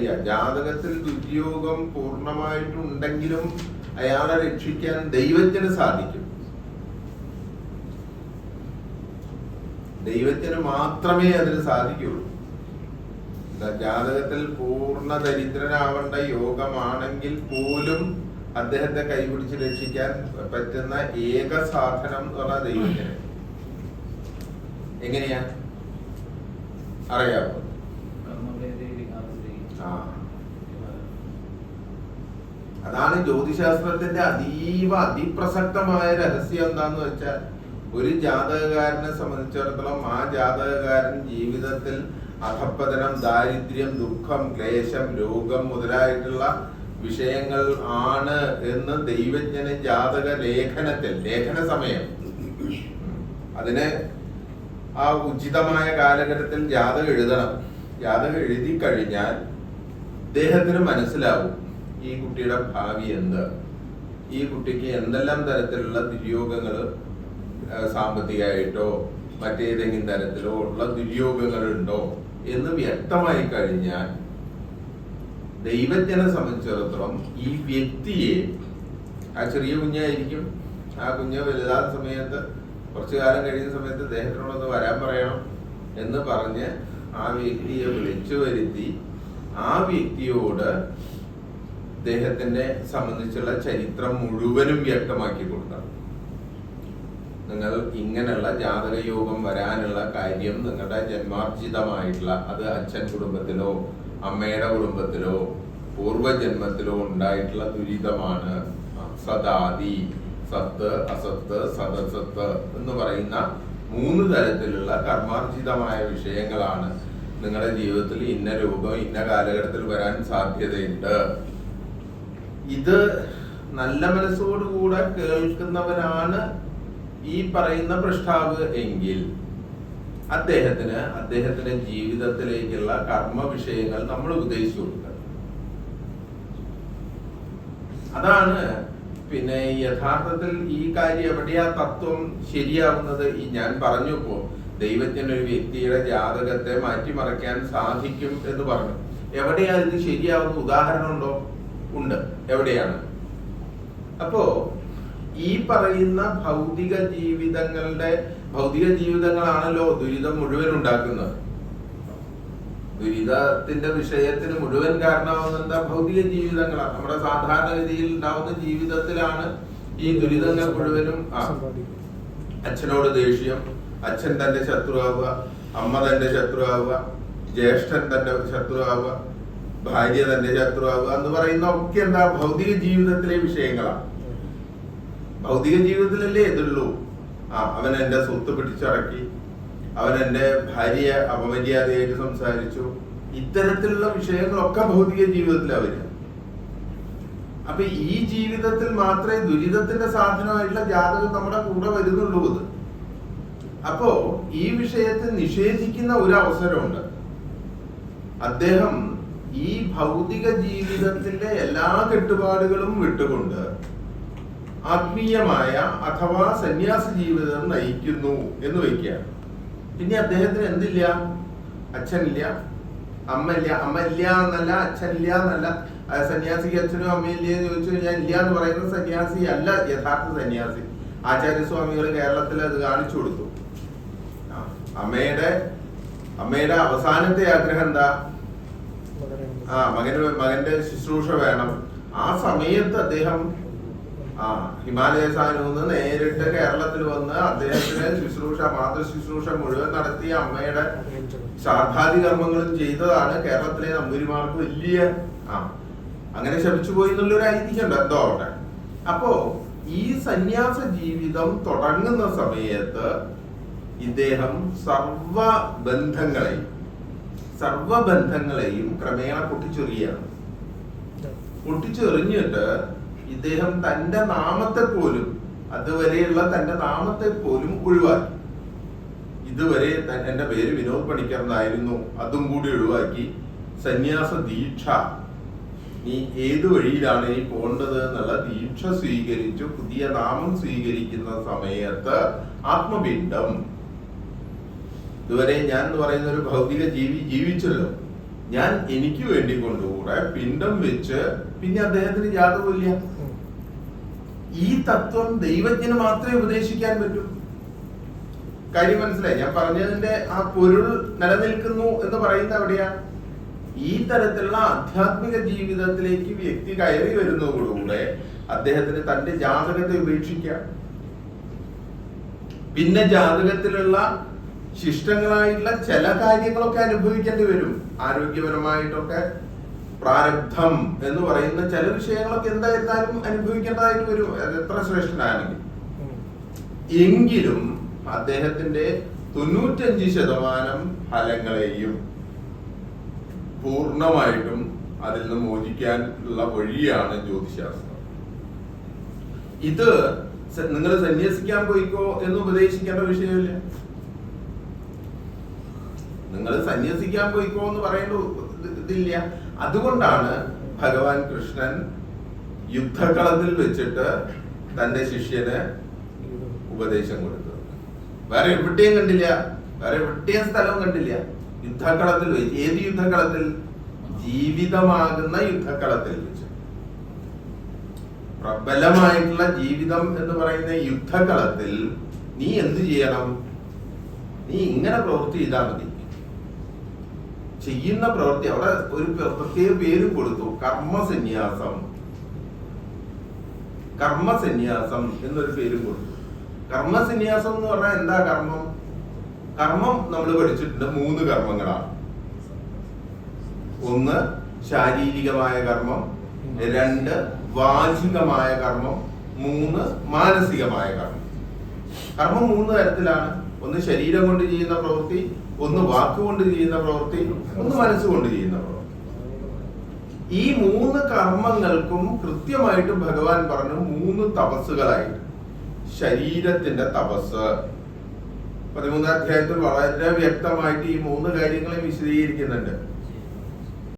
ജാതകത്തിൽ ദുര്യോഗം പൂർണമായിട്ടുണ്ടെങ്കിലും അയാളെ രക്ഷിക്കാൻ ദൈവത്തിന് സാധിക്കും. ദൈവത്തിന് മാത്രമേ അതിന് സാധിക്കുള്ളൂ. ജാതകത്തിൽ പൂർണ ദരിദ്രനാവേണ്ട യോഗമാണെങ്കിൽ പോലും അദ്ദേഹത്തെ കൈപിടിച്ച് രക്ഷിക്കാൻ പറ്റുന്ന ഏക സാധനം എന്ന് പറഞ്ഞാൽ ദൈവത്തിന്. എങ്ങനെയാ? അറിയാമോ അതാണ് ജ്യോതിശാസ്ത്രത്തിന്റെ അതീവ അതിപ്രസക്തമായ രഹസ്യം എന്താന്ന് വെച്ചാൽ ഒരു ജാതകകാരനെ സംബന്ധിച്ചിടത്തോളം ആ ജാതകകാരൻ ജീവിതത്തിൽ അധപ്പതനം ദാരിദ്ര്യം ദുഃഖം ക്ലേശം രോഗം മുതലായിട്ടുള്ള വിഷയങ്ങൾ ആണ് എന്ന് ദൈവജ്ഞന് ജാതക ലേഖനത്തിൽ ലേഖന സമയം. അതിന് ആ ഉചിതമായ കാലഘട്ടത്തിൽ ജാതകം എഴുതണം. ജാതകം എഴുതി കഴിഞ്ഞാൽ അദ്ദേഹത്തിന് മനസ്സിലാവും ഈ കുട്ടിയുടെ ഭാവി എന്ത്. ഈ കുട്ടിക്ക് എന്തെല്ലാം തരത്തിലുള്ള ദുര്യോഗങ്ങൾ സാമ്പത്തികമായിട്ടോ മറ്റേതെങ്കിലും തരത്തിലോ ഉള്ള ദുര്യോഗങ്ങൾ ഉണ്ടോ എന്ന് വ്യക്തമായി കഴിഞ്ഞാൽ ദൈവജ്ഞനെ സംബന്ധിച്ചിടത്തോളം ഈ വ്യക്തിയെ ആ ചെറിയ കുഞ്ഞായിരിക്കും ആ കുഞ്ഞ് വലുതാത്ത സമയത്ത് കുറച്ചു കാലം കഴിയുന്ന സമയത്ത് അദ്ദേഹത്തിനോടൊന്ന് വരാൻ പറയണം എന്ന് പറഞ്ഞ് ആ വ്യക്തിയെ വിളിച്ചു വരുത്തി ആ വ്യക്തിയോട് അദ്ദേഹത്തിനെ സംബന്ധിച്ചുള്ള ചരിത്രം മുഴുവനും വ്യക്തമാക്കി കൊടുക്കണം. നിങ്ങൾ ഇങ്ങനെയുള്ള ജാതക യോഗം വരാനുള്ള കാര്യം നിങ്ങളുടെ ജന്മാർജിതമായിട്ടുള്ള അത് അച്ഛൻ കുടുംബത്തിലോ അമ്മയുടെ കുടുംബത്തിലോ പൂർവജന്മത്തിലോ ഉണ്ടായിട്ടുള്ള ദുരിതമാണ് സദാദി സത്ത് അസത്ത് സദസത്ത് എന്ന് പറയുന്ന മൂന്ന് തരത്തിലുള്ള കർമാർജിതമായ വിഷയങ്ങളാണ് നിങ്ങളുടെ ജീവിതത്തിൽ ഇന്ന രൂപം ഇന്ന കാലഘട്ടത്തിൽ വരാൻ സാധ്യതയുണ്ട്. ഇത് നല്ല മനസ്സോടുകൂടെ കേൾക്കുന്നവനാണ് ഈ പറയുന്ന പ്രഷ്ടാവ് എങ്കിൽ അദ്ദേഹത്തിന് അദ്ദേഹത്തിന്റെ ജീവിതത്തിലേക്കുള്ള കർമ്മ വിഷയങ്ങൾ നമ്മൾ ഉപദേശിച്ചു കൊടുക്കുക. അതാണ് പിന്നെ യഥാർത്ഥത്തിൽ ഈ കാര്യം എവിടെയാ തത്വം ശരിയാവുന്നത് ഈ ഞാൻ പറഞ്ഞു ഇപ്പോ ദൈവത്തിന് ഒരു വ്യക്തിയുടെ ജാതകത്തെ മാറ്റിമറിക്കാൻ സാധിക്കും എന്ന് പറഞ്ഞു. എവിടെയാ ഇത് ശരിയാവുന്ന ഉദാഹരണം ഉണ്ടോ? ഉണ്ട്. എവിടെയാണ്? അപ്പോ ഈ പറയുന്ന ഭൗതിക ജീവിതങ്ങളുടെ ഭൗതിക ജീവിതങ്ങളാണല്ലോ ദുരിതം മുഴുവൻ ഉണ്ടാക്കുന്നത്. ദുരിതത്തിന്റെ വിഷയത്തിന് മുഴുവൻ കാരണമാകുന്ന എന്താ? ഭൗതിക ജീവിതങ്ങളാണ്. നമ്മുടെ സാധാരണഗതിയിൽ ഉണ്ടാവുന്ന ജീവിതത്തിലാണ് ഈ ദുരിതങ്ങൾ മുഴുവനും അച്ഛനോട് ദേഷ്യം അച്ഛൻ തന്റെ ശത്രുവാവുക അമ്മ തന്റെ ശത്രുവാവുക ജ്യേഷ്ഠൻ തന്റെ ശത്രുവാവുക ഭാര്യ തന്റെ ശത്രുവാവുക എന്ന് പറയുന്ന ഒക്കെ എന്താ ഭൗതിക ജീവിതത്തിലെ വിഷയങ്ങളാണ്. ഭൗതിക ജീവിതത്തിലല്ലേ ഇതുള്ളൂ? ആ അവൻ എന്റെ സ്വത്ത് പിടിച്ചടക്കി അവൻ എന്റെ ഭാര്യയെ അപമര്യാദയായിട്ട് സംസാരിച്ചു. ഇത്തരത്തിലുള്ള വിഷയങ്ങളൊക്കെ ഭൗതിക ജീവിതത്തിലാണ് വരിക. അപ്പൊ ഈ ജീവിതത്തിൽ മാത്രമേ ദുരിതത്തിന്റെ സാധനമായിട്ടുള്ള ജാതകം നമ്മുടെ കൂടെ വരുന്നുള്ളൂ അപ്പോ ഈ വിഷയത്തെ നിഷേധിക്കുന്ന ഒരു അവസരമുണ്ട് അദ്ദേഹം ഈ ഭൗതിക ജീവിതത്തിന്റെ എല്ലാ കെട്ടുപാടുകളും വിട്ടുകൊണ്ട് ആത്മീയമായ അഥവാ സന്യാസ ജീവിതം നയിക്കുന്നു എന്ന് വയ്ക്കുക പിന്നെ അദ്ദേഹത്തിന് എന്തില്ല? അച്ഛനില്ല അമ്മ ഇല്ല അമ്മ ഇല്ല എന്നല്ല അച്ഛനില്ല എന്നല്ല. സന്യാസിക്ക് അച്ഛനും അമ്മയില്ലേ എന്ന് ചോദിച്ചു കഴിഞ്ഞാൽ ഇല്ല എന്ന് പറയുന്ന സന്യാസി അല്ല യഥാർത്ഥ സന്യാസി. ആചാര്യസ്വാമികൾ കേരളത്തിൽ അത് കാണിച്ചു കൊടുത്തു. അമ്മയുടെ അമ്മയുടെ അവസാനത്തെ ആഗ്രഹം എന്താ? ആ മകന് മകന്റെ ശുശ്രൂഷ വേണം. ആ സമയത്ത് അദ്ദേഹം ആ ഹിമാലയ സാനുന്ന് നേരിട്ട് കേരളത്തിൽ വന്ന് അദ്ദേഹത്തിന് ശുശ്രൂഷ മാതൃ ശുശ്രൂഷ മുഴുവൻ നടത്തി അമ്മയുടെ ശ്രാദ്ധാദി കർമ്മങ്ങളും ചെയ്തതാണ് കേരളത്തിലെ നമ്പൂരിമാർക്ക് വലിയ ആ അങ്ങനെ ശപിച്ചു പോയി എന്നുള്ളൊരു ഐതിഹ്യമുണ്ട് എന്തോ അവിടെ. അപ്പോ ഈ സന്യാസ ജീവിതം തുടങ്ങുന്ന സമയത്ത് ഇദ്ദേഹം സർവ ബന്ധങ്ങളെയും സർവ ബന്ധങ്ങളെയും ക്രമേണ പൊട്ടിച്ചെറിയാണ് പൊട്ടിച്ചെറിഞ്ഞിട്ട് ഇദ്ദേഹം തന്റെ നാമത്തെ പോലും അതുവരെയുള്ള തന്റെ നാമത്തെ പോലും ഒഴിവാക്കി. ഇതുവരെ എന്റെ പേര് വിനോദ് പണിക്കർ എന്നായിരുന്നു അതും കൂടി ഒഴിവാക്കി. സന്യാസ ദീക്ഷ. നീ ഏത് വഴിയിലാണ് നീ പോണ്ടത് എന്നുള്ള ദീക്ഷ സ്വീകരിച്ചു പുതിയ നാമം സ്വീകരിക്കുന്ന സമയത്ത് ആത്മപിണ്ഡം ഇതുവരെ ഞാൻ എന്ന് പറയുന്ന ഒരു ഭൗതിക ജീവി ജീവിച്ചല്ലോ. ഞാൻ എനിക്ക് വേണ്ടി കൊണ്ടുകൂടെ പിണ്ടം വെച്ച് പിന്നെ അദ്ദേഹത്തിന് ജാതകമില്ല ഈ തത്വം ദൈവജ്ഞന് മാത്രമേ ഉപദേശിക്കാൻ പറ്റൂ. കാര്യം മനസ്സിലായി? ഞാൻ പറഞ്ഞതിന്റെ ആ പൊരുൾ നിലനിൽക്കുന്നു എന്ന് പറയുന്ന എവിടെയാ ഈ തരത്തിലുള്ള ആധ്യാത്മിക ജീവിതത്തിലേക്ക് വ്യക്തി കയറി വരുന്നതോടുകൂടെ അദ്ദേഹത്തിന് തന്റെ ജാതകത്തെ ഉപേക്ഷിക്കാം. പിന്നെ ജാതകത്തിലുള്ള ശിഷ്ടങ്ങളായിട്ടുള്ള ചില കാര്യങ്ങളൊക്കെ അനുഭവിക്കേണ്ടി വരും. ആരോഗ്യപരമായിട്ടൊക്കെ പ്രാരബ്ധം എന്ന് പറയുന്ന ചില വിഷയങ്ങളൊക്കെ എന്തായിരുന്നാലും അനുഭവിക്കേണ്ടതായിട്ട് വരും. അത് എത്ര ശ്രേഷ്ഠനാണെങ്കിൽ എങ്കിലും അദ്ദേഹത്തിന്റെ തൊണ്ണൂറ്റഞ്ച് ശതമാനം ഫലങ്ങളെയും പൂർണമായിട്ടും അതിൽ നിന്ന് മോചിക്കാൻ ഉള്ള വഴിയാണ് ജ്യോതിശാസ്ത്രം. ഇത് നിങ്ങൾ സന്യസിക്കാൻ പോയിക്കോ എന്ന് ഉപദേശിക്കേണ്ട വിഷയമില്ല. നിങ്ങൾ സന്യസിക്കാൻ പോയിക്കോ എന്ന് പറയേണ്ട ഇതില്ല. അതുകൊണ്ടാണ് ഭഗവാൻ കൃഷ്ണൻ യുദ്ധക്കളത്തിൽ വെച്ചിട്ട് തന്റെ ശിഷ്യന് ഉപദേശം കൊടുത്തത്. വേറെ എവിടെയും കണ്ടില്ല. വേറെ എവിടെയും സ്ഥലവും കണ്ടില്ല. യുദ്ധക്കളത്തിൽ വെച്ച് ഏത് യുദ്ധക്കളത്തിൽ? ജീവിതമാകുന്ന യുദ്ധക്കളത്തിൽ വെച്ച്. പ്രബലമായിട്ടുള്ള ജീവിതം എന്ന് പറയുന്ന യുദ്ധക്കളത്തിൽ നീ എന്ത് ചെയ്യണം? നീ ഇങ്ങനെ പ്രവൃത്തി ചെയ്താൽ മതി. ചെയ്യുന്ന പ്രവൃത്തി അവിടെ ഒരു പ്ര- പ്രത്യേക പേരും കൊടുത്തു. കർമ്മസന്യാസം കർമ്മസന്യാസം എന്നൊരു പേരും കൊടുത്തു. കർമ്മസന്യാസം എന്ന് പറഞ്ഞാൽ എന്താ കർമ്മം? കർമ്മം നമ്മൾ പഠിച്ചിട്ടുണ്ട് മൂന്ന് കർമ്മങ്ങളാണ്. ഒന്ന് ശാരീരികമായ കർമ്മം. രണ്ട് വാചികമായ കർമ്മം. മൂന്ന് മാനസികമായ കർമ്മം. കർമ്മം മൂന്ന് തരത്തിലാണ്. ഒന്ന് ശരീരം കൊണ്ട് ചെയ്യുന്ന പ്രവൃത്തി ഒന്ന് വാക്കുകൊണ്ട് ചെയ്യുന്ന പ്രവൃത്തി ഒന്ന് മനസ്സുകൊണ്ട് ചെയ്യുന്ന പ്രവൃത്തി. ഈ മൂന്ന് കർമ്മങ്ങൾക്കും കൃത്യമായിട്ട് ഭഗവാൻ പറഞ്ഞു മൂന്ന് തപസ്സുകളായിട്ട്. ശരീരത്തിന്റെ തപസ് പതിമൂന്നാം അധ്യായത്തിൽ വളരെ വ്യക്തമായിട്ട് ഈ മൂന്ന് കാര്യങ്ങളെ വിശദീകരിക്കുന്നുണ്ട്.